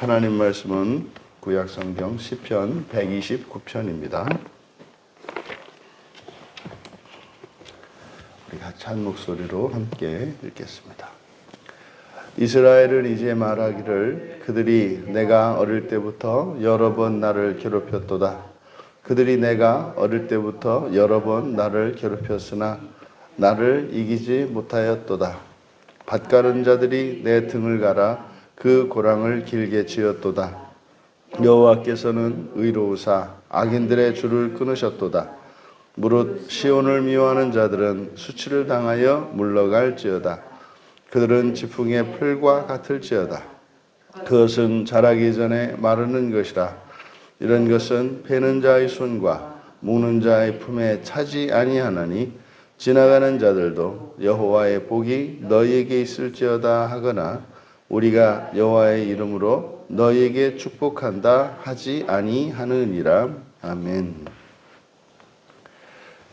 하나님 말씀은 구약 성경 시편 129편입니다. 우리 같이 한 목소리로 함께 읽겠습니다. 이스라엘을 이제 말하기를 그들이 내가 어릴 때부터 여러 번 나를 괴롭혔도다. 그들이 내가 어릴 때부터 여러 번 나를 괴롭혔으나 나를 이기지 못하였도다. 밭가는 자들이 내 등을 갈아 그 고랑을 길게 지었도다. 여호와께서는 의로우사 악인들의 줄을 끊으셨도다. 무릇 시온을 미워하는 자들은 수치를 당하여 물러갈지어다. 그들은 지풍의 풀과 같을지어다. 그것은 자라기 전에 마르는 것이라. 이런 것은 패는 자의 손과 묶는 자의 품에 차지 아니하나니 지나가는 자들도 여호와의 복이 너희에게 있을지어다 하거나 우리가 여호와의 이름으로 너희에게 축복한다 하지 아니하느니라. 아멘.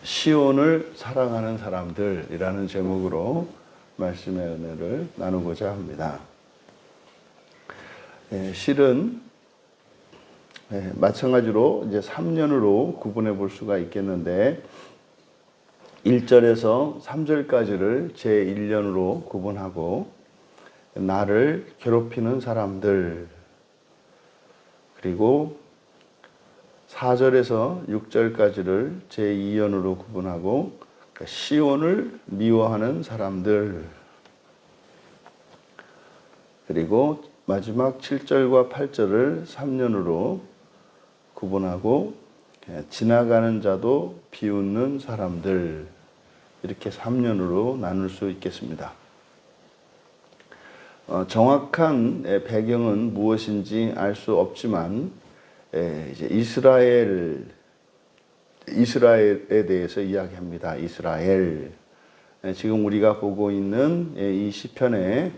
시온을 사랑하는 사람들이라는 제목으로 말씀의 은혜를 나누고자 합니다. 예, 실은 예, 마찬가지로 이제 3년으로 구분해 볼 수가 있겠는데 1절에서 3절까지를 제 1년으로 구분하고 나를 괴롭히는 사람들. 그리고 4절에서 6절까지를 제 2연으로 구분하고 그러니까 시온을 미워하는 사람들. 그리고 마지막 7절과 8절을 3년으로 구분하고 예, 지나가는 자도 비웃는 사람들. 이렇게 3년으로 나눌 수 있겠습니다. 어, 정확한 예, 배경은 무엇인지 알 수 없지만 예, 이제 이스라엘 이스라엘에 대해서 이야기합니다. 이스라엘 예, 지금 우리가 보고 있는 예, 이 시편의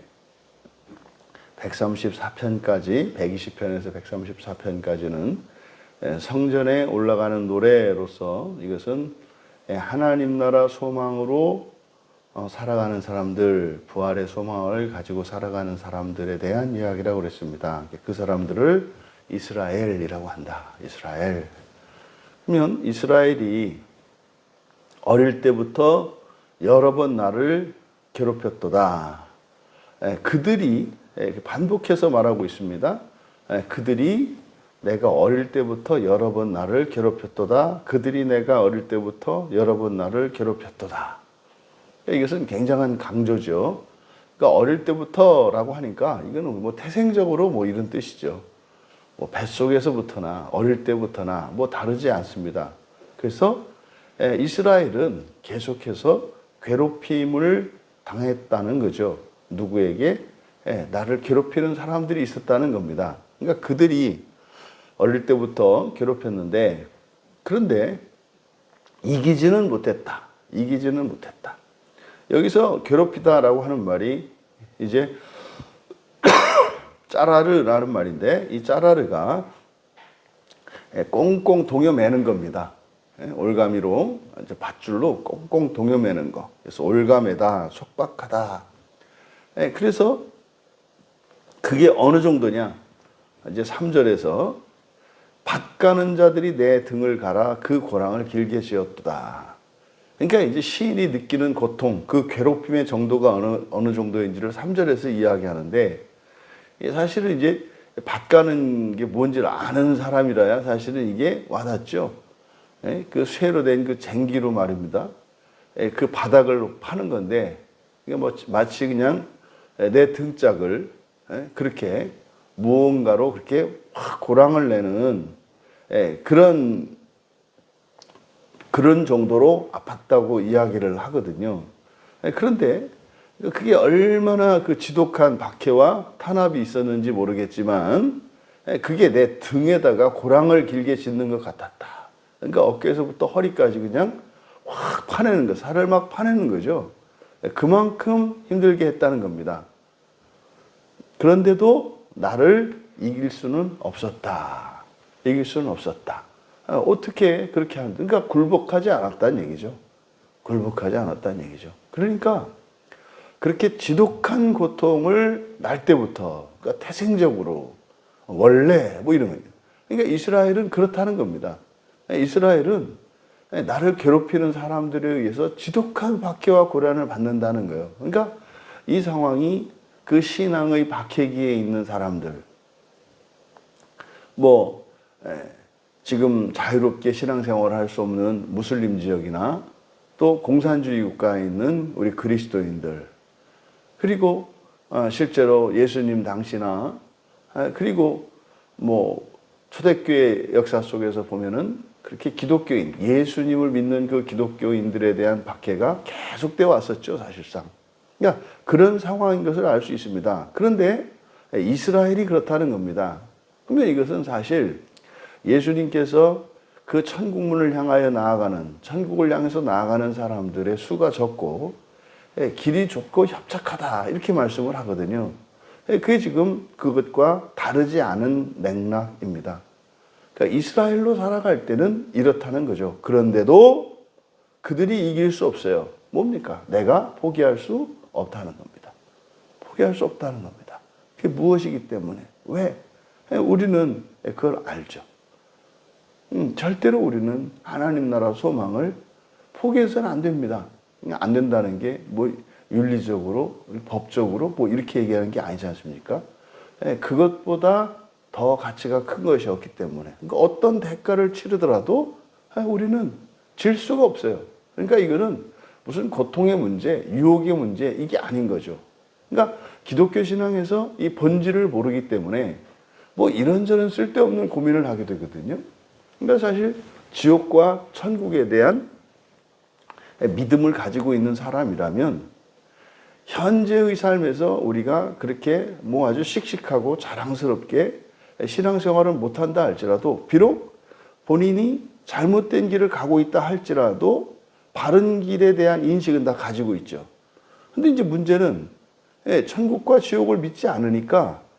134편까지 120편에서 134편까지는 예, 성전에 올라가는 노래로서 이것은 예, 하나님 나라 소망으로 어, 살아가는 사람들, 부활의 소망을 가지고 살아가는 사람들에 대한 이야기라고 그랬습니다. 그 사람들을 이스라엘이라고 한다. 이스라엘. 그러면 이스라엘이 어릴 때부터 여러 번 나를 괴롭혔도다. 예, 그들이 예, 반복해서 말하고 있습니다. 예, 그들이 내가 어릴 때부터 여러 번 나를 괴롭혔도다. 그들이 내가 어릴 때부터 여러 번 나를 괴롭혔도다. 이것은 굉장한 강조죠. 그러니까 어릴 때부터라고 하니까 이거는 뭐 태생적으로 뭐 이런 뜻이죠. 뭐 뱃속에서부터나 어릴 때부터나 뭐 다르지 않습니다. 그래서 예, 이스라엘은 계속해서 괴롭힘을 당했다는 거죠. 누구에게? 예, 나를 괴롭히는 사람들이 있었다는 겁니다. 그러니까 그들이 어릴 때부터 괴롭혔는데 그런데 이기지는 못했다. 이기지는 못했다. 여기서 괴롭히다라고 하는 말이 이제 짜라르라는 말인데 이 짜라르가 예, 꽁꽁 동여매는 겁니다. 예, 올가미로 이제 밧줄로 꽁꽁 동여매는 거. 그래서 올가매다, 속박하다. 예, 그래서 그게 어느 정도냐? 이제 3절에서 밭 가는 자들이 내 등을 갈아 그 고랑을 길게 지었도다. 그러니까 이제 시인이 느끼는 고통, 그 괴롭힘의 정도가 어느, 어느 정도인지를 3절에서 이야기하는데 사실은 이제 밭 가는 게 뭔지를 아는 사람이라야 사실은 이게 와닿죠. 예? 그 쇠로 된 그 쟁기로 말입니다. 예, 그 바닥을 파는 건데 이게 뭐 마치 그냥 내 등짝을 예? 그렇게 무언가로 그렇게 확 고랑을 내는 그런 그런 정도로 아팠다고 이야기를 하거든요. 그런데 그게 얼마나 그 지독한 박해와 탄압이 있었는지 모르겠지만 그게 내 등에다가 고랑을 길게 짓는 것 같았다. 그러니까 어깨에서부터 허리까지 그냥 확 파내는 거, 살을 막 파내는 거죠. 그만큼 힘들게 했다는 겁니다. 그런데도 나를 이길 수는 없었다. 이길 수는 없었다. 어떻게 그렇게 하는, 그러니까 굴복하지 않았다는 얘기죠. 굴복하지 않았다는 얘기죠. 그러니까 그렇게 지독한 고통을 날 때부터, 그러니까 태생적으로 원래 뭐 이런 거예요. 그러니까 이스라엘은 그렇다는 겁니다. 이스라엘은 나를 괴롭히는 사람들에 의해서 지독한 박해와 고난을 받는다는 거예요. 그러니까 이 상황이 그 신앙의 박해기에 있는 사람들, 뭐 에, 지금 자유롭게 신앙생활을 할 수 없는 무슬림 지역이나 또 공산주의 국가에 있는 우리 그리스도인들, 그리고 어, 실제로 예수님 당시나 아, 그리고 뭐 초대교회 역사 속에서 보면은 그렇게 기독교인 예수님을 믿는 그 기독교인들에 대한 박해가 계속되어 왔었죠 사실상. 그러니까 그런 상황인 것을 알 수 있습니다. 그런데 이스라엘이 그렇다는 겁니다. 그러면 이것은 사실 예수님께서 그 천국문을 향하여 나아가는 천국을 향해서 나아가는 사람들의 수가 적고 예, 길이 좁고 협착하다 이렇게 말씀을 하거든요. 예, 그게 지금 그것과 다르지 않은 맥락입니다. 그러니까 이스라엘로 살아갈 때는 이렇다는 거죠. 그런데도 그들이 이길 수 없어요. 뭡니까? 내가 포기할 수 없다는 겁니다. 포기할 수 없다는 겁니다. 그게 무엇이기 때문에? 왜? 예, 우리는 그걸 알죠. 음, 절대로 우리는 하나님 나라 소망을 포기해서는 안 됩니다. 안 된다는 게 뭐 윤리적으로, 법적으로 뭐 이렇게 얘기하는 게 아니지 않습니까? 예, 그것보다 더 가치가 큰 것이었기 때문에. 그러니까 어떤 대가를 치르더라도 예, 우리는 질 수가 없어요. 그러니까 이거는 무슨 고통의 문제, 유혹의 문제, 이게 아닌 거죠. 그러니까 기독교 신앙에서 이 본질을 모르기 때문에 뭐 이런저런 쓸데없는 고민을 하게 되거든요. 그러니까 사실 지옥과 천국에 대한 믿음을 가지고 있는 사람이라면 현재의 삶에서 우리가 그렇게 뭐 아주 씩씩하고 자랑스럽게 신앙생활을 못한다 할지라도 비록 본인이 잘못된 길을 가고 있다 할지라도 바른 길에 대한 인식은 다 가지고 있죠. 근데 이제 문제는 예, 천국과 지옥을 믿지 않으니까 예,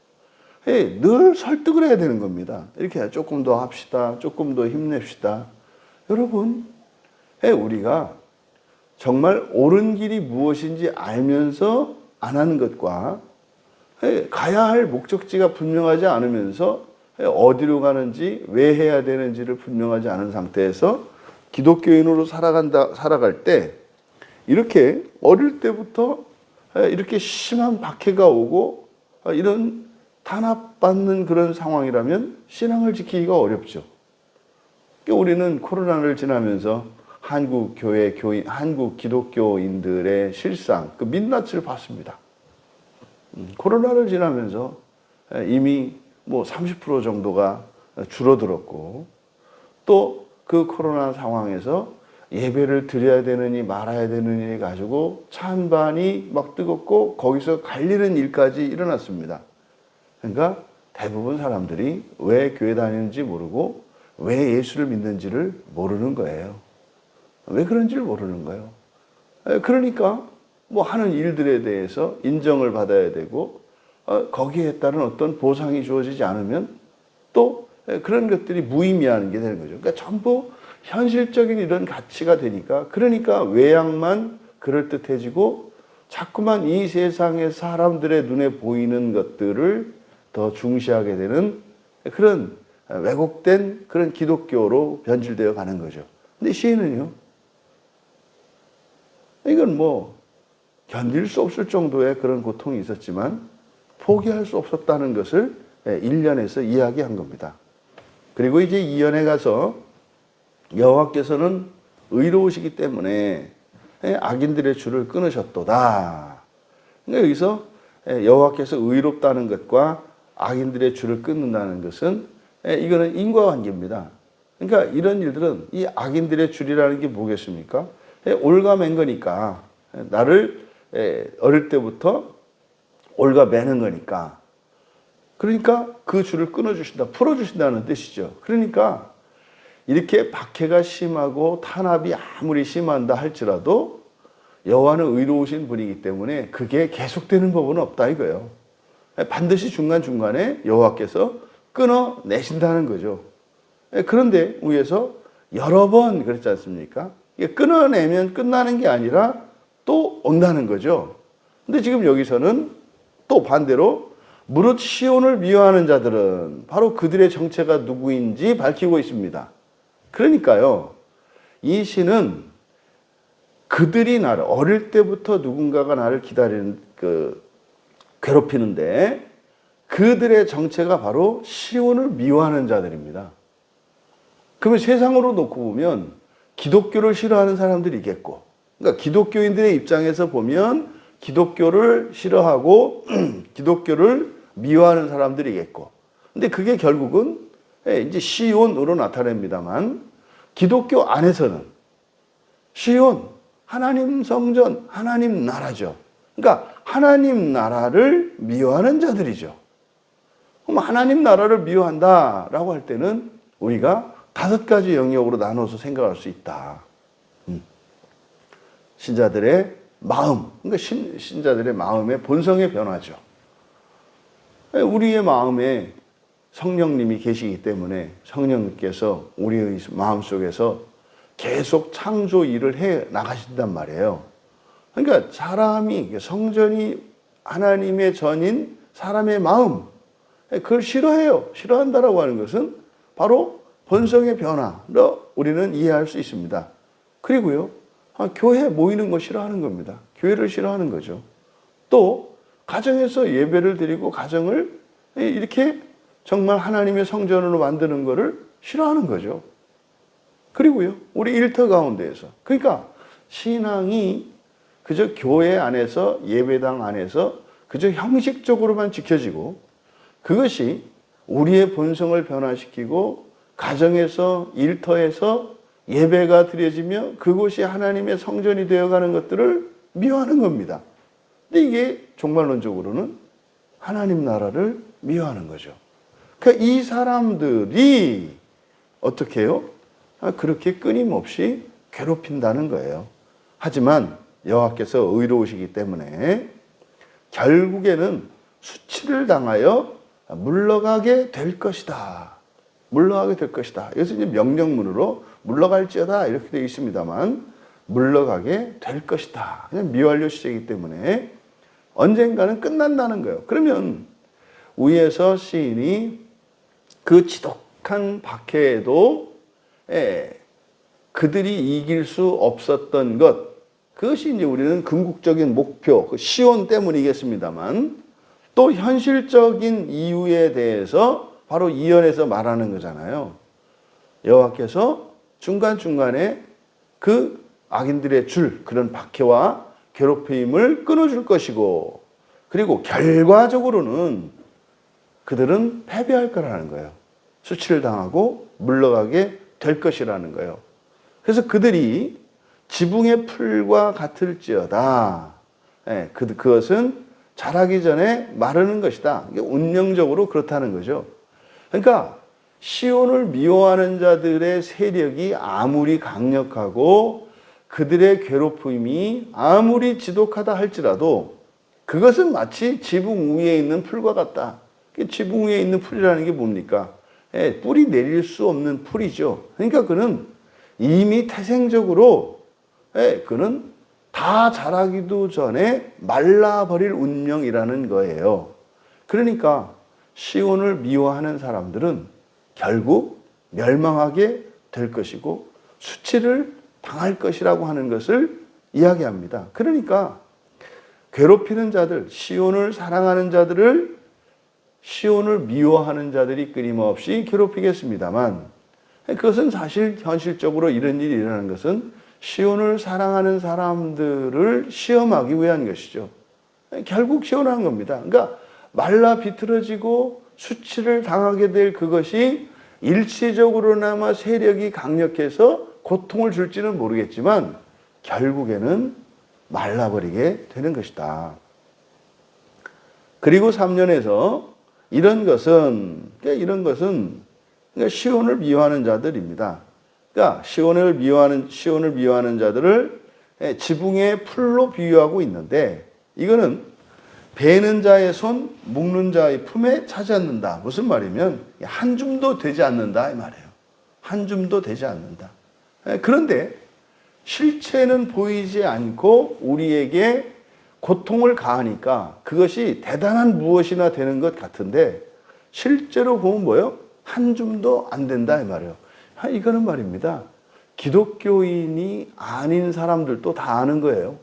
늘 설득을 해야 되는 겁니다. 이렇게 조금 더 합시다. 조금 더 힘냅시다. 여러분, 예, 우리가 정말 옳은 길이 무엇인지 알면서 안 하는 것과 가야 할 목적지가 분명하지 않으면서 어디로 가는지 왜 해야 되는지를 분명하지 않은 상태에서 기독교인으로 살아간다 살아갈 때 이렇게 어릴 때부터 이렇게 심한 박해가 오고 이런 탄압받는 그런 상황이라면 신앙을 지키기가 어렵죠. 우리는 코로나를 지나면서 한국 교회 교인, 한국 기독교인들의 실상, 그 민낯을 봤습니다. 음, 코로나를 지나면서 이미 뭐 30% 정도가 줄어들었고 또 그 코로나 상황에서 예배를 드려야 되느니 말아야 되느니 가지고 찬반이 막 뜨겁고 거기서 갈리는 일까지 일어났습니다. 그러니까 대부분 사람들이 왜 교회 다니는지 모르고 왜 예수를 믿는지를 모르는 거예요. 왜 그런지를 모르는 거예요. 그러니까 뭐 하는 일들에 대해서 인정을 받아야 되고 어, 거기에 따른 어떤 보상이 주어지지 않으면 또 그런 것들이 무의미한 게 되는 거죠. 그러니까 전부 현실적인 이런 가치가 되니까 그러니까 외양만 그럴듯해지고 자꾸만 이 세상의 사람들의 눈에 보이는 것들을 더 중시하게 되는 그런 왜곡된 그런 기독교로 변질되어 가는 거죠. 근데 시인은요, 이건 뭐 견딜 수 없을 정도의 그런 고통이 있었지만 포기할 수 없었다는 것을 1년에서 예, 이야기한 겁니다. 그리고 이제 2년에 가서 여호와께서는 의로우시기 때문에 예, 악인들의 줄을 끊으셨도다. 그러니까 여기서 예, 여호와께서 의롭다는 것과 악인들의 줄을 끊는다는 것은 이거는 인과관계입니다. 그러니까 이런 일들은 이 악인들의 줄이라는 게 뭐겠습니까? 올가맨 거니까 나를 어릴 때부터 올가매는 거니까 그러니까 그 줄을 끊어주신다, 풀어주신다는 뜻이죠. 그러니까 이렇게 박해가 심하고 탄압이 아무리 심한다 할지라도 여호와는 의로우신 분이기 때문에 그게 계속되는 법은 없다 이거예요. 반드시 중간중간에 여호와께서 끊어내신다는 거죠. 그런데 위에서 여러 번 그랬지 않습니까? 끊어내면 끝나는 게 아니라 또 온다는 거죠. 근데 지금 여기서는 또 반대로 무릇 시온을 미워하는 자들은 바로 그들의 정체가 누구인지 밝히고 있습니다. 그러니까요, 이 시는 그들이 나를 어릴 때부터 누군가가 나를 기다리는 그 괴롭히는데 그들의 정체가 바로 시온을 미워하는 자들입니다. 그러면 세상으로 놓고 보면 기독교를 싫어하는 사람들이 있겠고, 그러니까 기독교인들의 입장에서 보면 기독교를 싫어하고 기독교를 미워하는 사람들이겠고, 근데 그게 결국은 예, 이제 시온으로 나타냅니다만 기독교 안에서는 시온 하나님 성전 하나님 나라죠. 그러니까 하나님 나라를 미워하는 자들이죠. 그럼 하나님 나라를 미워한다라고 할 때는 우리가 다섯 가지 영역으로 나눠서 생각할 수 있다. 음. 신자들의 마음, 그러니까 신, 신자들의 마음의 본성의 변화죠. 우리의 마음에 성령님이 계시기 때문에 성령님께서 우리의 마음 속에서 계속 창조 일을 해 나가신단 말이에요. 그러니까 사람이 성전이 하나님의 전인 사람의 마음 그걸 싫어해요. 싫어한다라고 하는 것은 바로 본성의 변화로 우리는 이해할 수 있습니다. 그리고요, 아, 교회 모이는 거 싫어하는 겁니다. 교회를 싫어하는 거죠. 또 가정에서 예배를 드리고 가정을 이렇게 정말 하나님의 성전으로 만드는 것을 싫어하는 거죠. 그리고요, 우리 일터 가운데에서. 그러니까 신앙이 그저 교회 안에서 예배당 안에서 그저 형식적으로만 지켜지고 그것이 우리의 본성을 변화시키고 가정에서 일터에서 예배가 드려지며 그곳이 하나님의 성전이 되어가는 것들을 미워하는 겁니다. 근데 이게 종말론적으로는 하나님 나라를 미워하는 거죠. 그러니까 이 사람들이 어떻게 해요? 아, 그렇게 끊임없이 괴롭힌다는 거예요. 하지만 여호와께서 의로우시기 때문에 결국에는 수치를 당하여 물러가게 될 것이다. 물러가게 될 것이다. 여기서 이제 명령문으로 물러갈지어다 이렇게 되어 있습니다만 물러가게 될 것이다. 그냥 미완료 시제이기 때문에 언젠가는 끝난다는 거예요. 그러면 위에서 시인이 그 지독한 박해에도 예, 그들이 이길 수 없었던 것 그것이 이제 우리는 궁극적인 목표 그 시온 때문이겠습니다만 또 현실적인 이유에 대해서 바로 이연에서 말하는 거잖아요. 여호와께서 중간 중간에 그 악인들의 줄 그런 박해와 괴롭힘을 끊어줄 것이고 그리고 결과적으로는 그들은 패배할 거라는 거예요. 수치를 당하고 물러가게 될 것이라는 거예요. 그래서 그들이 지붕의 풀과 같을지어다. 예, 그, 그것은 자라기 전에 마르는 것이다. 이게 운명적으로 그렇다는 거죠. 그러니까 시온을 미워하는 자들의 세력이 아무리 강력하고 그들의 괴롭힘이 아무리 지독하다 할지라도 그것은 마치 지붕 위에 있는 풀과 같다. 지붕 위에 있는 풀이라는 게 뭡니까? 예, 뿌리 내릴 수 없는 풀이죠. 그러니까 그는 이미 태생적으로 예, 그는 다 자라기도 전에 말라버릴 운명이라는 거예요. 그러니까 시온을 미워하는 사람들은 결국 멸망하게 될 것이고 수치를 당할 것이라고 하는 것을 이야기합니다. 그러니까 괴롭히는 자들, 시온을 사랑하는 자들을 시온을 미워하는 자들이 끊임없이 괴롭히겠습니다만 그것은 사실 현실적으로 이런 일이 일어나는 것은 시온을 사랑하는 사람들을 시험하기 위한 것이죠. 결국 시원한 겁니다. 그러니까 말라 비틀어지고 수치를 당하게 될 그것이 일시적으로나마 세력이 강력해서 고통을 줄지는 모르겠지만 결국에는 말라버리게 되는 것이다. 그리고 3년에서 이런 것은 그러니까 이런 것은 그러니까 시온을 미워하는 자들입니다. 그러니까 시온을 미워하는 시온을 미워하는 자들을 예, 지붕의 풀로 비유하고 있는데 이거는 베는 자의 손, 묶는 자의 품에 차지 않는다. 무슨 말이면 한 줌도 되지 않는다 이 말이에요. 한 줌도 되지 않는다. 예, 그런데 실체는 보이지 않고 우리에게 고통을 가하니까 그것이 대단한 무엇이나 되는 것 같은데 실제로 보면 뭐요? 한 줌도 안 된다 이 말이에요. 아, 이거는 말입니다. 기독교인이 아닌 사람들도 다 아는 거예요.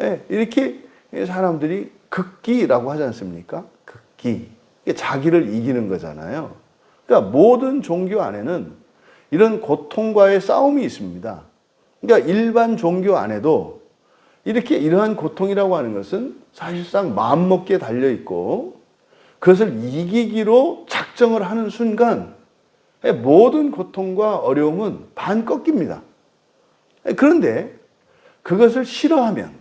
예, 이렇게 사람들이 극기라고 하지 않습니까? 극기. 자기를 이기는 거잖아요. 그러니까 모든 종교 안에는 이런 고통과의 싸움이 있습니다. 그러니까 일반 종교 안에도 이렇게 이러한 고통이라고 하는 것은 사실상 마음먹기에 달려 있고 그것을 이기기로 작정을 하는 순간 모든 고통과 어려움은 반 꺾입니다. 그런데 그것을 싫어하면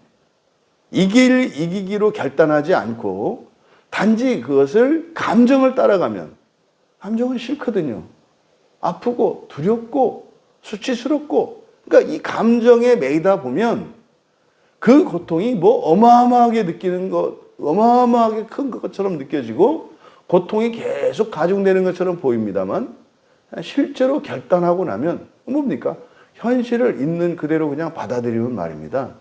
이길 이기기로 결단하지 않고 단지 그것을 감정을 따라가면 감정은 싫거든요. 아프고 두렵고 수치스럽고 그러니까 이 감정에 매이다 보면 그 고통이 뭐 어마어마하게 느끼는 것, 어마어마하게 큰 것처럼 느껴지고 고통이 계속 가중되는 것처럼 보입니다만 실제로 결단하고 나면 뭡니까? 현실을 있는 그대로 그냥 받아들이면 말입니다.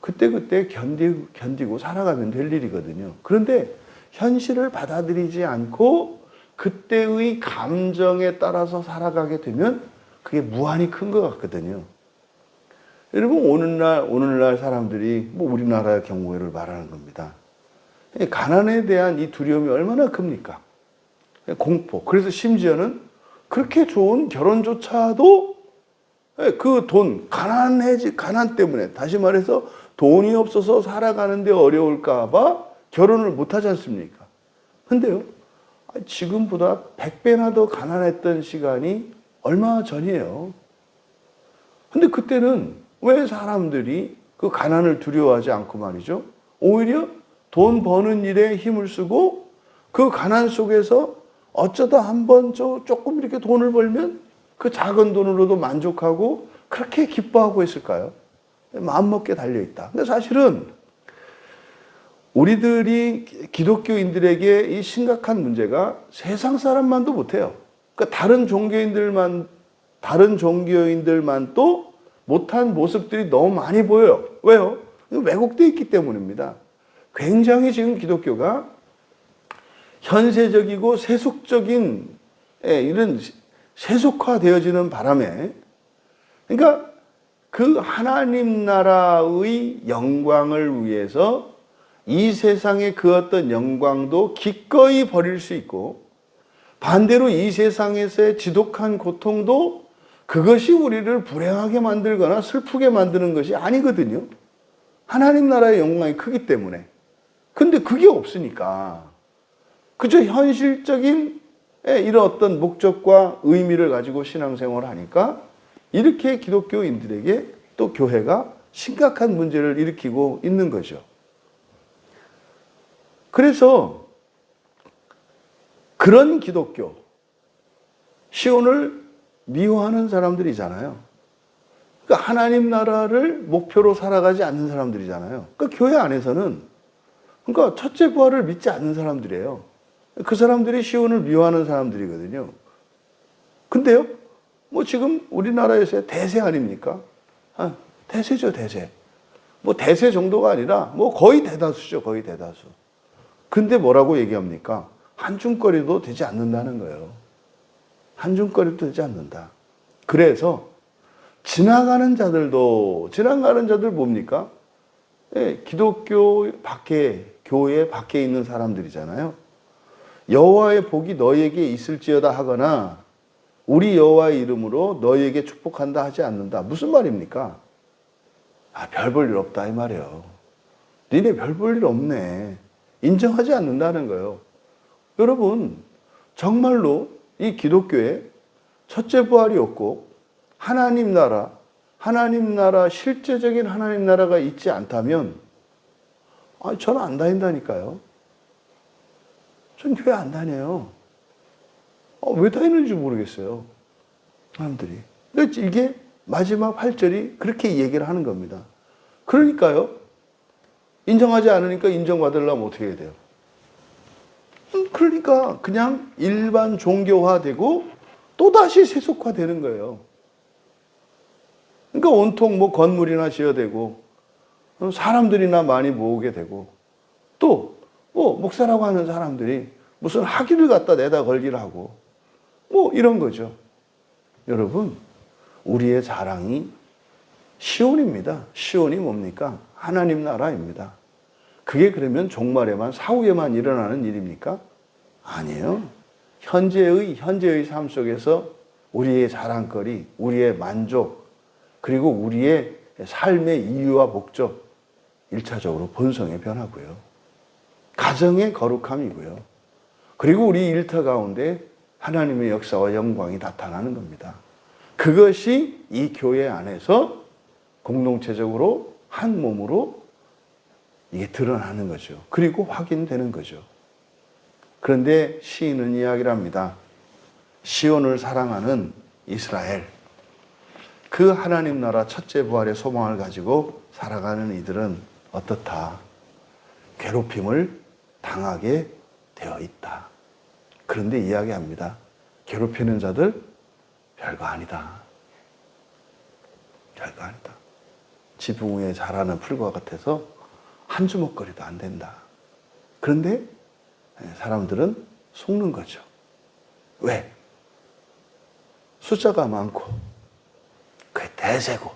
그때 그때 견디고, 견디고 살아가면 될 일이거든요. 그런데 현실을 받아들이지 않고 그때의 감정에 따라서 살아가게 되면 그게 무한히 큰 것 같거든요. 여러분 오늘날 오늘날 사람들이 뭐 우리나라의 경우를 말하는 겁니다. 가난에 대한 이 두려움이 얼마나 큽니까? 공포. 그래서 심지어는 그렇게 좋은 결혼조차도 그 돈, 가난해지, 가난 때문에, 다시 말해서 돈이 없어서 살아가는데 어려울까봐 결혼을 못 하지 않습니까? 근데요, 지금보다 100배나 더 가난했던 시간이 얼마 전이에요. 근데 그때는 왜 사람들이 그 가난을 두려워하지 않고 말이죠? 오히려 돈 버는 일에 힘을 쓰고 그 가난 속에서 어쩌다 한 번 저 조금 이렇게 돈을 벌면 그 작은 돈으로도 만족하고 그렇게 기뻐하고 있을까요? 마음먹게 달려있다. 근데 사실은 우리들이 기독교인들에게 이 심각한 문제가 세상 사람만도 못해요. 그러니까 다른 종교인들만, 다른 종교인들만 또 못한 모습들이 너무 많이 보여요. 왜요? 왜곡되어 있기 때문입니다. 굉장히 지금 기독교가 현세적이고 세속적인 예, 이런 세속화되어지는 바람에 그러니까 그 하나님 나라의 영광을 위해서 이 세상의 그 어떤 영광도 기꺼이 버릴 수 있고 반대로 이 세상에서의 지독한 고통도 그것이 우리를 불행하게 만들거나 슬프게 만드는 것이 아니거든요. 하나님 나라의 영광이 크기 때문에. 근데 그게 없으니까. 그저 현실적인 이런 어떤 목적과 의미를 가지고 신앙생활을 하니까 이렇게 기독교인들에게 또 교회가 심각한 문제를 일으키고 있는 거죠. 그래서 그런 기독교, 시온을 미워하는 사람들이잖아요. 그러니까 하나님 나라를 목표로 살아가지 않는 사람들이잖아요. 그러니까 교회 안에서는 그러니까 첫째 부활을 믿지 않는 사람들이에요. 그 사람들이 시온을 미워하는 사람들이거든요. 근데요, 뭐 지금 우리나라에서의 대세 아닙니까? 아, 대세죠, 대세. 뭐 대세 정도가 아니라 뭐 거의 대다수죠, 거의 대다수. 근데 뭐라고 얘기합니까? 한줌거리도 되지 않는다는 거예요. 한줌거리도 되지 않는다. 그래서 지나가는 자들도 지나가는 자들 뭡니까? 예, 기독교 밖에 교회 밖에 있는 사람들이잖아요. 여호와의 복이 너에게 있을지어다 하거나 우리 여호와의 이름으로 너에게 축복한다 하지 않는다. 무슨 말입니까? 아, 별 볼 일 없다 이 말이에요. 니네 별 볼 일 없네. 인정하지 않는다는 거예요. 여러분, 정말로 이 기독교에 첫째 부활이 없고 하나님 나라, 하나님 나라, 실제적인 하나님 나라가 있지 않다면, 아, 저는 안 다닌다니까요. 전 교회 안 다녀요. 어, 왜 다니는지 모르겠어요. 사람들이. 이게 마지막 8절이 그렇게 얘기를 하는 겁니다. 그러니까요. 인정하지 않으니까 인정받으려면 어떻게 해야 돼요? 음, 그러니까 그냥 일반 종교화되고 또다시 세속화되는 거예요. 그러니까 온통 뭐 건물이나 지어대고 사람들이나 많이 모으게 되고 또 뭐 목사라고 하는 사람들이 무슨 학위를 갖다 내다 하고 뭐 이런 거죠. 여러분 우리의 자랑이 시온입니다. 시온이 뭡니까? 하나님 나라입니다. 그게 그러면 종말에만 사후에만 일어나는 일입니까? 아니에요. 현재의 현재의 삶 속에서 우리의 자랑거리, 우리의 만족, 그리고 우리의 삶의 이유와 목적 일차적으로 본성의 변화고요. 가정의 거룩함이고요. 그리고 우리 일터 가운데 하나님의 역사와 영광이 나타나는 겁니다. 그것이 이 교회 안에서 공동체적으로 한 몸으로 이게 드러나는 거죠. 그리고 확인되는 거죠. 그런데 시인은 이야기를 합니다. 시온을 사랑하는 이스라엘. 그 하나님 나라 첫째 부활의 소망을 가지고 살아가는 이들은 어떻다? 괴롭힘을 당하게 되어 있다. 그런데 이야기합니다. 괴롭히는 자들 별거 아니다. 별거 아니다. 지붕 위에 자라는 풀과 같아서 한 주먹거리도 안 된다. 그런데 사람들은 속는 거죠. 왜? 숫자가 많고, 그게 대세고,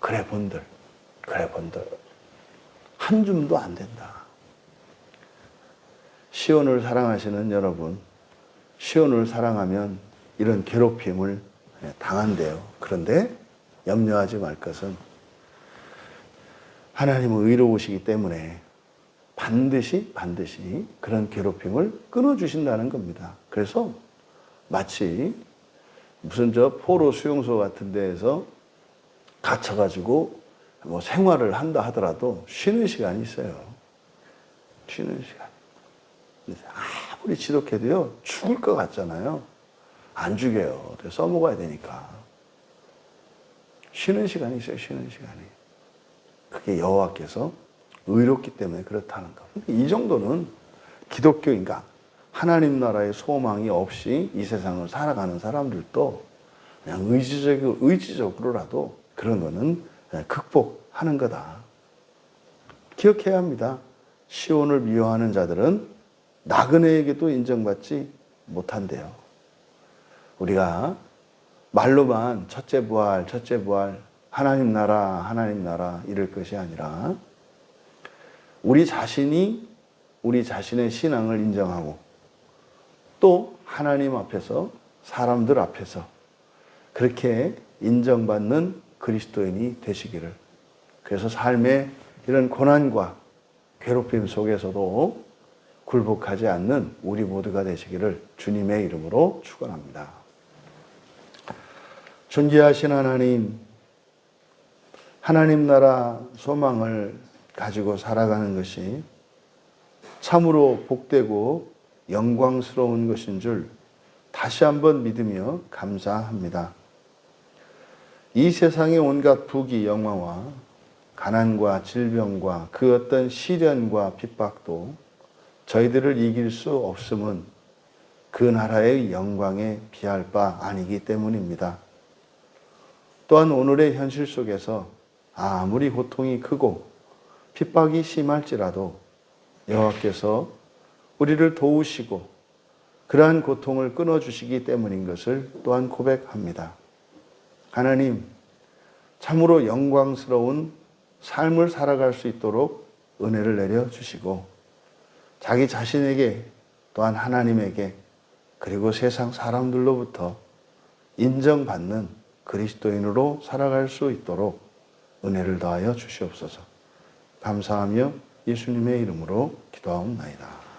그래 본들, 그래 본들. 한 줌도 안 된다. 시온을 사랑하시는 여러분, 시온을 사랑하면 이런 괴롭힘을 당한대요. 그런데 염려하지 말 것은 하나님은 의로우시기 때문에 반드시 반드시 그런 괴롭힘을 끊어 주신다는 겁니다. 그래서 마치 무슨 저 포로 수용소 같은 데에서 갇혀 가지고 뭐 생활을 한다 하더라도 쉬는 시간이 있어요. 쉬는 시간. 아무리 지독해도요, 죽을 것 같잖아요. 안 죽여요. 써먹어야 되니까. 쉬는 시간이 있어요, 쉬는 시간이. 그게 여호와께서 의롭기 때문에 그렇다는 거. 이 정도는 기독교인가? 하나님 나라의 소망이 없이 이 세상을 살아가는 사람들도 그냥 의지적, 의지적으로라도 그런 거는 극복하는 거다. 기억해야 합니다. 시온을 미워하는 자들은 나그네에게도 인정받지 못한대요. 우리가 말로만 첫째 부활, 첫째 부활, 하나님 나라, 하나님 나라 이럴 것이 아니라 우리 자신이 우리 자신의 신앙을 인정하고 또 하나님 앞에서 사람들 앞에서 그렇게 인정받는 그리스도인이 되시기를 그래서 삶의 이런 고난과 괴롭힘 속에서도 굴복하지 않는 우리 모두가 되시기를 주님의 이름으로 축원합니다. 존귀하신 하나님, 하나님 나라 소망을 가지고 살아가는 것이 참으로 복되고 영광스러운 것인 줄 다시 한번 믿으며 감사합니다. 이 세상의 온갖 부귀 영화와 가난과 질병과 그 어떤 시련과 핍박도 저희들을 이길 수 없음은 그 나라의 영광에 비할 바 아니기 때문입니다. 또한 오늘의 현실 속에서 아무리 고통이 크고 핍박이 심할지라도 여호와께서 우리를 도우시고 그러한 고통을 끊어주시기 때문인 것을 또한 고백합니다. 하나님, 참으로 영광스러운 삶을 살아갈 수 있도록 은혜를 내려 주시고 자기 자신에게 또한 하나님에게 그리고 세상 사람들로부터 인정받는 그리스도인으로 살아갈 수 있도록 은혜를 더하여 주시옵소서. 감사하며 예수님의 이름으로 기도하옵나이다.